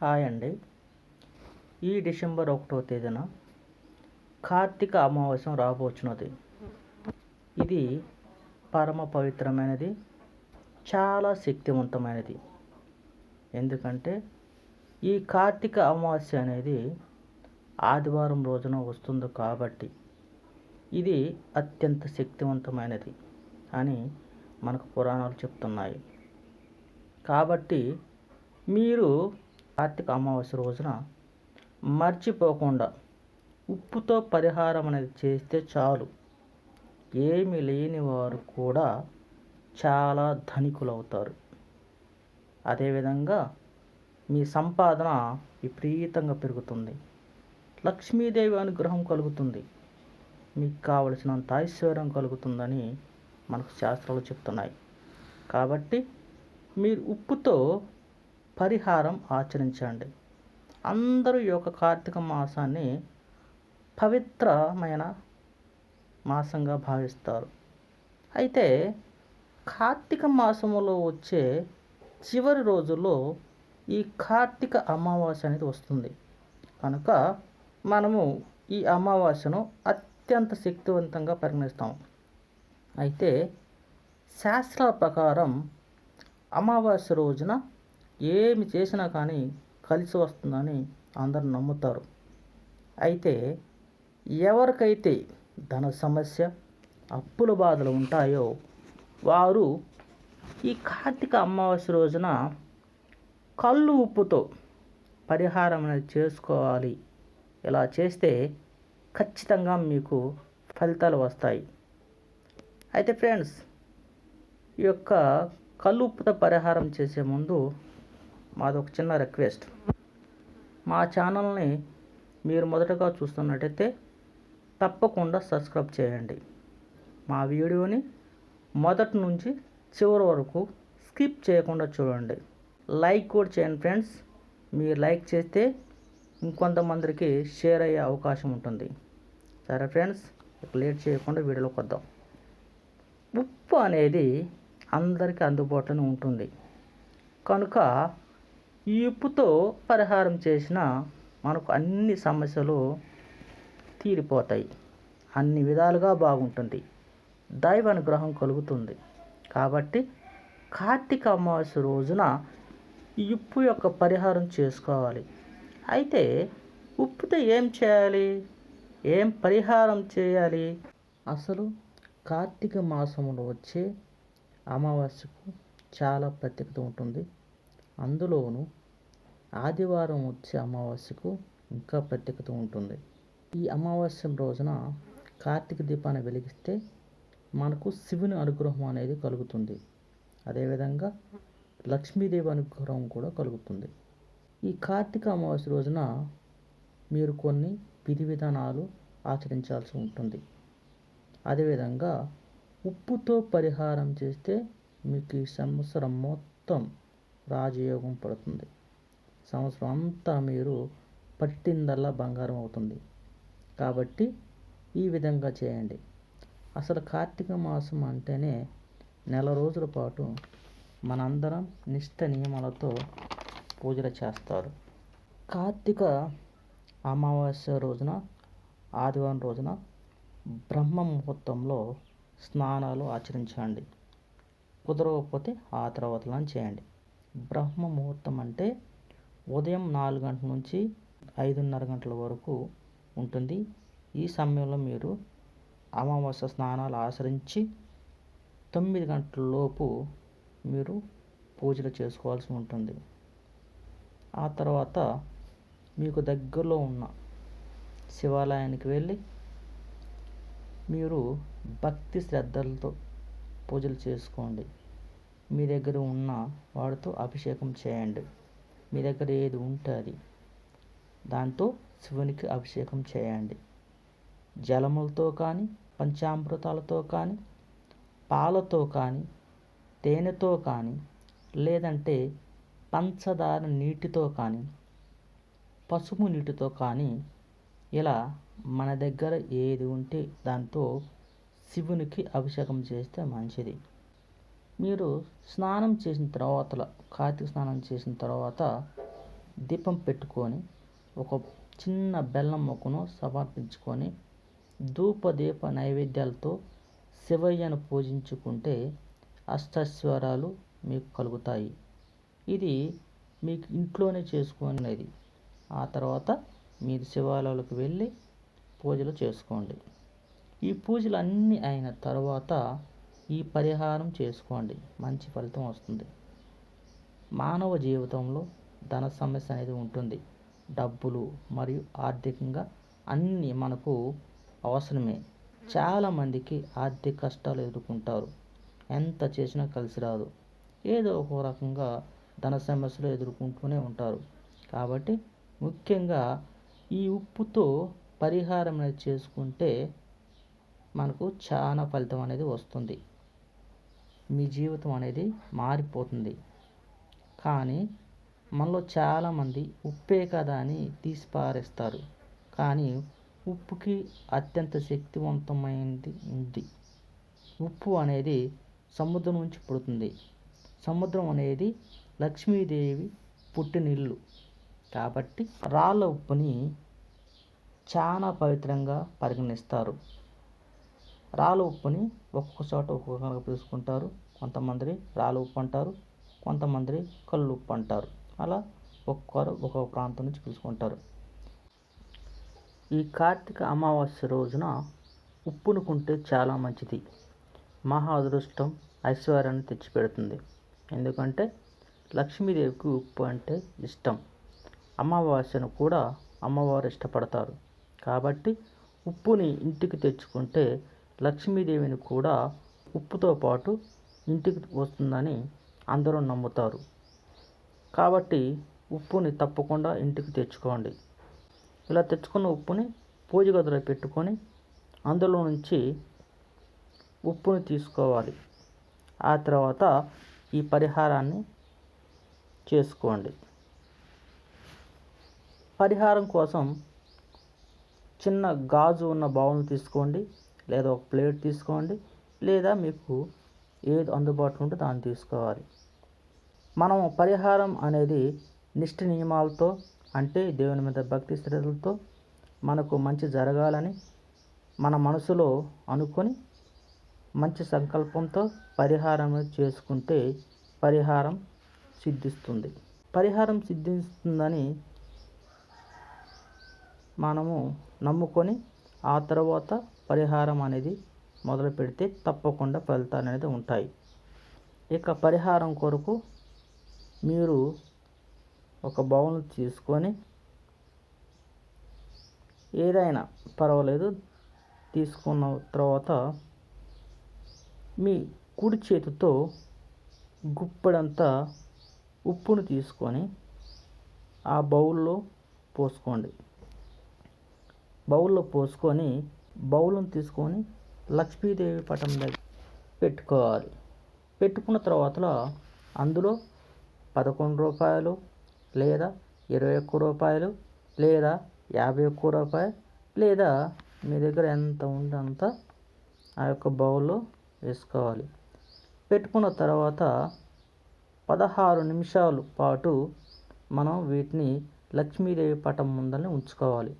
Hi అండి. ఈ December ఒకటో తేదీన కార్తీక అమావాస్యం రాబోచున్నది. ఇది పరమ పవిత్రమైనది చాలా శక్తివంతమైనది. ఎందుకంటే ఈ కార్తీక అమావాస్య అనేది ఆదివారం రోజున వస్తుంది కాబట్టి ఇది అత్యంత శక్తివంతమైనది అని మనకు పురాణాలు చెప్తున్నాయి. కాబట్టి మీరు కార్తీక అమావాస్య రోజున మర్చిపోకుండా ఉప్పుతో పరిహారం అనేది చేస్తే చాలు. ఏమి లేని వారు కూడా చాలా ధనికులు అవుతారు అదేవిధంగా మీ సంపాదన విపరీతంగా పెరుగుతుంది. లక్ష్మీదేవి అనుగ్రహం కలుగుతుంది. మీకు కావలసినంత ఐశ్వర్యం కలుగుతుందని మనకు శాస్త్రాలు చెప్తున్నాయి. కాబట్టి మీరు ఉప్పుతో పరిహారం ఆచరించండి. అందరూ ఈ యొక్క కార్తీక మాసాన్ని పవిత్రమైన మాసంగా భావిస్తారు. అయితే కార్తీక మాసములో వచ్చే చివరి రోజుల్లో ఈ కార్తీక అమావాస్య అనేది వస్తుంది. కనుక మనము ఈ అమావాస్యను అత్యంత శక్తివంతంగా పరిగణిస్తాం అయితే శాస్త్రాల ప్రకారం అమావాస్య రోజున ఏమి చేసినా కానీ కలిసి వస్తుందని అందరూ నమ్ముతారు. అయితే ఎవరికైతే ధన సమస్య అప్పుల బాధలు ఉంటాయో వారు ఈ కార్తీక అమావాస్య రోజున కళ్ళు ఉప్పుతో పరిహారం అనేది చేసుకోవాలి. ఇలా చేస్తే ఖచ్చితంగా మీకు ఫలితాలు వస్తాయి. అయితే ఫ్రెండ్స్ ఈ యొక్క కళ్ళు ఉప్పుతో పరిహారం చేసే ముందు మాది ఒక చిన్న రిక్వెస్ట్ మా ఛానల్ని మీరు మొదటగా చూస్తున్నట్టయితే తప్పకుండా సబ్స్క్రైబ్ చేయండి. మా వీడియోని మొదటి నుంచి చివరి వరకు స్కిప్ చేయకుండా చూడండి. లైక్ కూడా చేయండి ఫ్రెండ్స్ మీరు లైక్ చేస్తే ఇంకొంతమందికి షేర్ అయ్యే అవకాశం ఉంటుంది. సరే ఫ్రెండ్స్ ఇక లేట్ చేయకుండా వీడియోలోకి వద్దాం. ఉప్పు అనేది అందరికీ అందుబాటులో ఉంటుంది. కనుక ఈ ఉప్పుతో పరిహారం చేసిన మనకు అన్ని సమస్యలు తీరిపోతాయి. అన్ని విధాలుగా బాగుంటుంది. దైవ అనుగ్రహం కలుగుతుంది. కాబట్టి కార్తీక అమావాస్య రోజున ఈ ఉప్పు యొక్క పరిహారం చేసుకోవాలి. అయితే ఉప్పుతో ఏం చేయాలి? ఏం పరిహారం చేయాలి? అసలు కార్తీక మాసంలో వచ్చే అమావాస్యకు చాలా ప్రత్యేకత ఉంటుంది. అందులోనూ ఆదివారం వచ్చే అమావాస్యకు ఇంకా ప్రత్యేకత ఉంటుంది. ఈ అమావాస్య రోజున కార్తీక దీపాన్ని వెలిగిస్తే మనకు శివుని అనుగ్రహం అనేది కలుగుతుంది. అదేవిధంగా లక్ష్మీదేవి అనుగ్రహం కూడా కలుగుతుంది. ఈ కార్తీక అమావాస్య రోజున మీరు కొన్ని విధి విధానాలు ఆచరించాల్సి ఉంటుంది. అదేవిధంగా ఉప్పుతో పరిహారం చేస్తే మీకు ఈ సంవత్సరం మొత్తం రాజయోగం పడుతుంది. సంవత్సరం అంతా మీరు పట్టిందల్లా బంగారం అవుతుంది. కాబట్టి ఈ విధంగా చేయండి. అసలు కార్తీక మాసం అంటేనే నెల రోజుల పాటు మనందరం నిష్ట నియమాలతో పూజలు చేస్తారు. కార్తీక అమావాస్య రోజున ఆదివారం రోజున బ్రహ్మ ముహూర్తంలో స్నానాలు ఆచరించండి. కుదరకపోతే ఆ తర్వాతలా చేయండి. బ్రహ్మ ముహూర్తం అంటే ఉదయం నాలుగు గంటల నుంచి ఐదున్నర గంటల వరకు ఉంటుంది. ఈ సమయంలో మీరు అమావాస్య స్నానాలు ఆచరించి తొమ్మిది గంటల లోపు మీరు పూజలు చేసుకోవాల్సి ఉంటుంది. ఆ తర్వాత మీకు దగ్గరలో ఉన్న శివాలయానికి వెళ్ళి మీరు భక్తి శ్రద్ధలతో పూజలు చేసుకోండి. మీ దగ్గర ఉన్న వాడితో అభిషేకం చేయండి. మీ దగ్గర ఏది ఉంటే అది దాంతో శివునికి అభిషేకం చేయండి. జలములతో కానీ పంచామృతాలతో కానీ పాలతో కానీ తేనెతో కానీ లేదంటే పంచదార నీటితో కానీ పసుపు నీటితో కానీ ఇలా మన దగ్గర ఏది ఉంటే దాంతో శివునికి అభిషేకం చేస్తే మంచిది. మీరు స్నానం చేసిన తర్వాత కార్తీక స్నానం చేసిన తర్వాత దీపం పెట్టుకొని ఒక చిన్న బెల్లం మొక్కను సమర్పించుకొని ధూప దీప నైవేద్యాలతో శివయ్యను పూజించుకుంటే అష్టైశ్వరాలు మీకు కలుగుతాయి. ఇది మీకు ఇంట్లోనే చేసుకునేది. ఆ తర్వాత మీరు శివాలయాలకు వెళ్ళి పూజలు చేసుకోండి. ఈ పూజలు అన్నీ అయిన తర్వాత ఈ పరిహారం చేసుకోండి. మంచి ఫలితం వస్తుంది. మానవ జీవితంలో ధన సమస్య అనేది ఉంటుంది. డబ్బులు మరియు ఆర్థికంగా అన్నీ మనకు అవసరమే. చాలామందికి ఆర్థిక కష్టాలు ఎదుర్కొంటారు. ఎంత చేసినా కలిసి రాదు. ఏదో ఒక రకంగా ధన సమస్యలు ఎదుర్కొంటూనే ఉంటారు. కాబట్టి ముఖ్యంగా ఈ ఉప్పుతో పరిహారం అనేది చేసుకుంటే మనకు చాలా ఫలితం అనేది వస్తుంది. మీ జీవితం అనేది మారిపోతుంది. కానీ మనలో చాలామంది ఉప్పే కదా అని తీసి పారేస్తారు కానీ ఉప్పుకి అత్యంత శక్తివంతమైనది ఉంది. ఉప్పు అనేది సముద్రం నుంచి పుడుతుంది. సముద్రం అనేది లక్ష్మీదేవి పుట్టినిల్లు. కాబట్టి రాళ్ళ ఉప్పుని చాలా పవిత్రంగా పరిగణిస్తారు. రాళ్ళ ఉప్పుని ఒక్కొక్క చోట ఒక్కొక్కగా పిలుచుకుంటారు. కొంతమంది రాళ్ళ ఉప్పు అంటారు కొంతమంది కళ్ళు ఉప్పు అంటారు. అలా ఒక్కొక్కరు ఒక్కొక్క ప్రాంతం నుంచి పిలుచుకుంటారు. ఈ కార్తీక అమావాస్య రోజున ఉప్పును కొంటే చాలా మంచిది. మహా అదృష్టం ఐశ్వర్యాన్ని తెచ్చిపెడుతుంది. ఎందుకంటే లక్ష్మీదేవికి ఉప్పు అంటే ఇష్టం. అమావాస్యను కూడా అమ్మవారు ఇష్టపడతారు. కాబట్టి ఉప్పుని ఇంటికి తెచ్చుకుంటే లక్ష్మీదేవిని కూడా ఉప్పుతో పాటు ఇంటికి వస్తుందని అందరూ నమ్ముతారు. కాబట్టి ఉప్పుని తప్పకుండా ఇంటికి తెచ్చుకోండి. ఇలా తెచ్చుకున్న ఉప్పుని పూజ గదిలో పెట్టుకొని అందులో నుంచి ఉప్పుని తీసుకోవాలి. ఆ తర్వాత ఈ పరిహారాన్ని చేసుకోండి. పరిహారం కోసం చిన్న గాజు ఉన్న బౌల్ని తీసుకోండి. లేదా ఒక ప్లేట్ తీసుకోండి లేదా మీకు ఏది అందుబాటులో ఉంటే దాన్ని తీసుకోవాలి. మనం పరిహారం అనేది నిష్ఠ నియమాలతో అంటే దేవుని మీద భక్తి శ్రద్ధలతో మనకు మంచి జరగాలని మన మనసులో అనుకొని మంచి సంకల్పంతో పరిహారం చేసుకుంటే పరిహారం సిద్ధిస్తుంది. పరిహారం సిద్ధిస్తుందని మనము నమ్ముకొని ఆ తర్వాత పరిహారం అనేది మొదలు పెడితే తప్పకుండా ఫలితాలు అనేది ఉంటాయి. ఇక పరిహారం కొరకు మీరు ఒక బౌల్ తీసుకొని ఏదైనా పర్వాలేదు తీసుకున్న తర్వాత మీ కుడి చేతితో గుప్పడంతా ఉప్పును తీసుకొని ఆ బౌల్లో పోసుకోండి. బౌల్లో పోసుకొని బౌల్ని తీసుకొని లక్ష్మీదేవి పటం దగ్గర పెట్టుకోవాలి. పెట్టుకున్న తర్వాత అందులో పదకొండు రూపాయలు లేదా ఇరవై ఒక్క రూపాయలు లేదా యాభై ఒక్క రూపాయలు లేదా మీ దగ్గర ఎంత ఉంటే అంత ఆ యొక్క బౌల్లో వేసుకోవాలి. పెట్టుకున్న తర్వాత పదహారు నిమిషాలు పాటు మనం వీటిని లక్ష్మీదేవి పటం ముందరనే ఉంచుకోవాలి.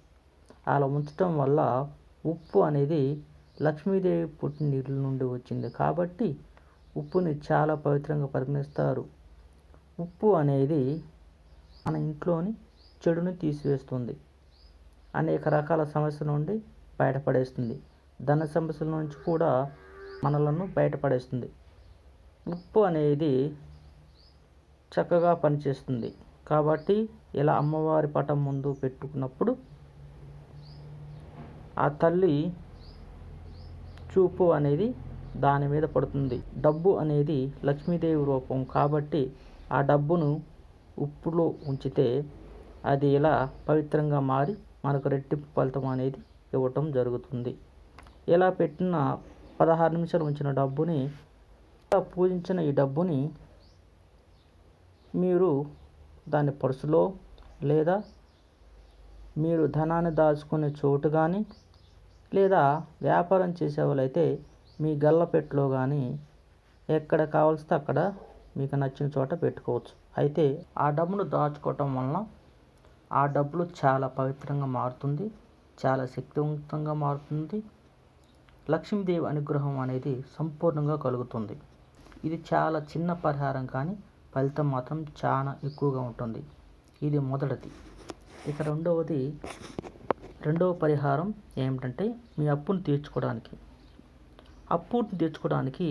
అలా ఉంచటం వల్ల ఉప్పు అనేది లక్ష్మీదేవి పుట్టిన నీళ్ళ నుండి వచ్చింది కాబట్టి ఉప్పుని చాలా పవిత్రంగా పరిగణిస్తారు. ఉప్పు అనేది మన ఇంట్లోని చెడుని తీసివేస్తుంది. అనేక రకాల సమస్యల నుండి బయటపడేస్తుంది. ధన సమస్యల నుంచి కూడా మనలను బయటపడేస్తుంది. ఉప్పు అనేది చక్కగా పనిచేస్తుంది. కాబట్టి ఇలా అమ్మవారి పటం ముందు పెట్టుకున్నప్పుడు ఆ తల్లి చూపు అనేది దాని మీద పడుతుంది. డబ్బు అనేది లక్ష్మీదేవి రూపం కాబట్టి ఆ డబ్బును ఉప్పులో ఉంచితే అది ఇలా పవిత్రంగా మారి మనకు రెట్టింపు ఫలితం అనేది ఇవ్వటం జరుగుతుంది. ఇలా పెట్టిన పదహారు నిమిషాలు ఉంచిన డబ్బుని పూజించిన ఈ డబ్బుని మీరు దాని పర్సులో లేదా మీరు ధనాన్ని దాచుకునే చోటు కానీ లేదా వ్యాపారం చేసే వాళ్ళైతే మీ గల్లపెట్టులో కానీ ఎక్కడ కావాల్సితే అక్కడ మీకు నచ్చిన చోట పెట్టుకోవచ్చు. అయితే ఆ డబ్బును దాచుకోవటం వలన ఆ డబ్బులు చాలా పవిత్రంగా మారుతుంది చాలా శక్తివంతంగా మారుతుంది. లక్ష్మీదేవి అనుగ్రహం అనేది సంపూర్ణంగా కలుగుతుంది. ఇది చాలా చిన్న పరిహారం కానీ ఫలితం మాత్రం చాలా ఎక్కువగా ఉంటుంది. ఇది మొదటిది. ఇక రెండవది రెండవ పరిహారం ఏమిటంటే మీ అప్పును తీర్చుకోవడానికి. అప్పును తీర్చుకోవడానికి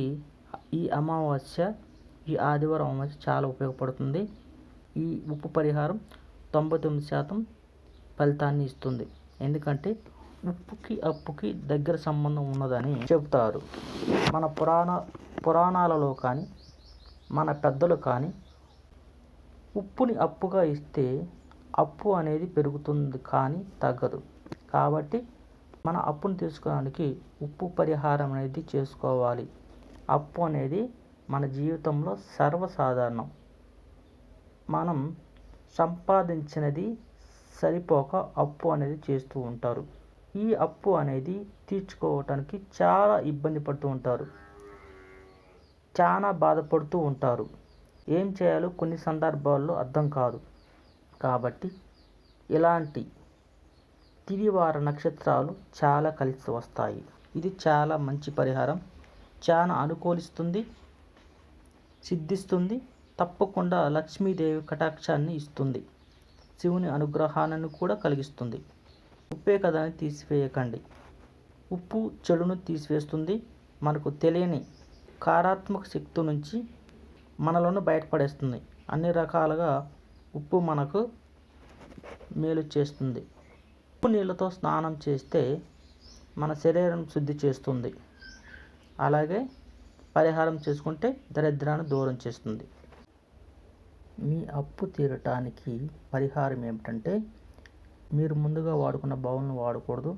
ఈ అమావాస్య ఈ ఆదివారం అమావాస్య చాలా ఉపయోగపడుతుంది. ఈ ఉప్పు పరిహారం తొంభై తొమ్మిది శాతం ఫలితాన్ని ఇస్తుంది. ఎందుకంటే ఉప్పుకి అప్పుకి దగ్గర సంబంధం ఉన్నదని చెబుతారు. మన పురాణ పురాణాలలో కానీ మన పెద్దలు కానీ ఉప్పుని అప్పుగా ఇస్తే అప్పు అనేది పెరుగుతుంది కానీ తగ్గదు. కాబట్టి మన అప్పును తీసుకోవడానికి ఉప్పు పరిహారం అనేది చేసుకోవాలి. అప్పు అనేది మన జీవితంలో సర్వసాధారణం. మనం సంపాదించినది సరిపోక అప్పు అనేది చేస్తూ ఉంటారు. ఈ అప్పు అనేది తీర్చుకోవటానికి చాలా ఇబ్బంది పడుతూ ఉంటారు. చాలా బాధపడుతూ ఉంటారు. ఏం చేయాలో కొన్ని సందర్భాల్లో అర్థం కాదు. కాబట్టి ఇలాంటి తిరివార నక్షత్రాలు చాలా కలిసి వస్తాయి. ఇది చాలా మంచి పరిహారం. చాలా అనుకూలిస్తుంది సిద్ధిస్తుంది తప్పకుండా లక్ష్మీదేవి కటాక్షాన్ని ఇస్తుంది. శివుని అనుగ్రహాన్ని కూడా కలిగిస్తుంది. ఉప్పే కథని తీసివేయకండి. ఉప్పు చెడును తీసివేస్తుంది. మనకు తెలియని కారాత్మక శక్తి నుంచి మనలను బయటపడేస్తుంది. అన్ని రకాలుగా ఉప్పు మనకు మేలు చేస్తుంది. ఉప్పు నీళ్ళతో స్నానం చేస్తే మన శరీరం శుద్ధి చేస్తుంది. అలాగే పరిహారం చేసుకుంటే దరిద్రాన్ని దూరం చేస్తుంది. మీ అప్పు తీరటానికి పరిహారం ఏమిటంటే మీరు ముందుగా వాడుకున్న బౌల్ను వాడకూడదు.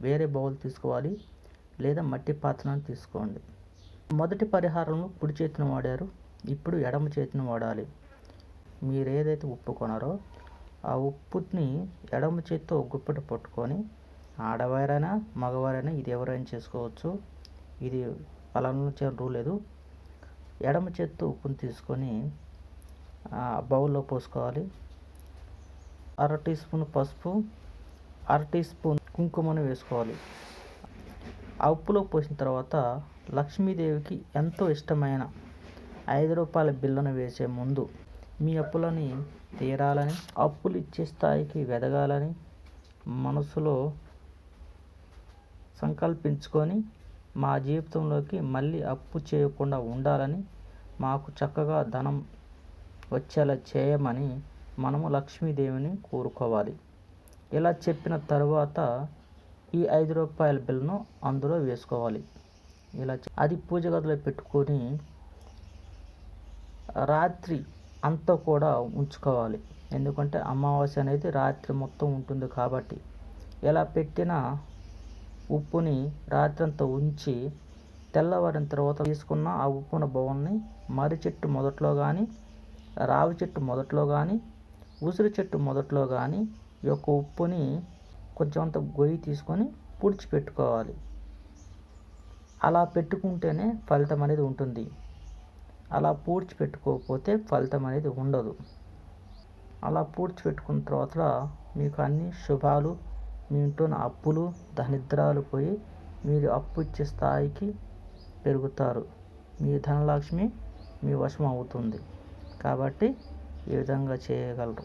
వేరే బౌల్ తీసుకోవాలి లేదా మట్టి పాత్రను తీసుకోండి. మొదటి పరిహారంలో కుడి చేతిని వాడారు. ఇప్పుడు ఎడమ చేతిని వాడాలి. మీరు ఏదైతే ఉప్పు కొనారో ఆ ఉప్పుని ఎడమ చేతితో గుప్పెట పట్టుకొని ఆడవారైనా మగవారైనా ఇది ఎవరైనా చేసుకోవచ్చు. ఇది పలానా రూల్ లేదు. ఎడమ చేత్తో ఉప్పుని తీసుకొని బౌల్లో పోసుకోవాలి. అర టీ స్పూన్ పసుపు అర టీ స్పూన్ కుంకుమను వేసుకోవాలి. ఆ ఉప్పులో పోసిన తర్వాత లక్ష్మీదేవికి ఎంతో ఇష్టమైన ఐదు రూపాయల బిల్లను వేసే ముందు మీ అప్పులని తీరాలని అప్పులు ఇచ్చే స్థాయికి వెదగాలని మనసులో సంకల్పించుకొని మా జీవితంలోకి మళ్ళీ అప్పు చేయకుండా ఉండాలని మాకు చక్కగా ధనం వచ్చేలా చేయమని మనము లక్ష్మీదేవిని కోరుకోవాలి. ఇలా చెప్పిన తర్వాత ఈ ఐదు రూపాయల బిల్లును అందులో వేసుకోవాలి. ఇలా అది పూజ గదిలో పెట్టుకొని రాత్రి అంతా కూడా ఉంచుకోవాలి. ఎందుకంటే అమావాస్య అనేది రాత్రి మొత్తం ఉంటుంది కాబట్టి. ఎలా పెట్టిన ఉప్పుని రాత్రంతా ఉంచి తెల్లవారిన తర్వాత తీసుకున్న ఆ ఉప్పున బౌల్ని మర్రి చెట్టు మొదట్లో కానీ రావి చెట్టు మొదట్లో కానీ ఉసిరి చెట్టు మొదట్లో కానీ ఈ యొక్క ఉప్పుని కొంచెం అంత గొయ్యి తీసుకొని పుడిచిపెట్టుకోవాలి. అలా పెట్టుకుంటేనే ఫలితం అనేది ఉంటుంది. అలా పూడ్చిపెట్టుకోకపోతే ఫలితం అనేది ఉండదు. అలా పూడ్చిపెట్టుకున్న తర్వాత మీకు అన్ని శుభాలు మీ ఇంట్లో అప్పులు దరిద్రాలు పోయి మీరు అప్పు ఇచ్చే స్థాయికి పెరుగుతారు. మీ ధనలక్ష్మి మీ వశం అవుతుంది. కాబట్టి ఈ విధంగా చేయగలరు?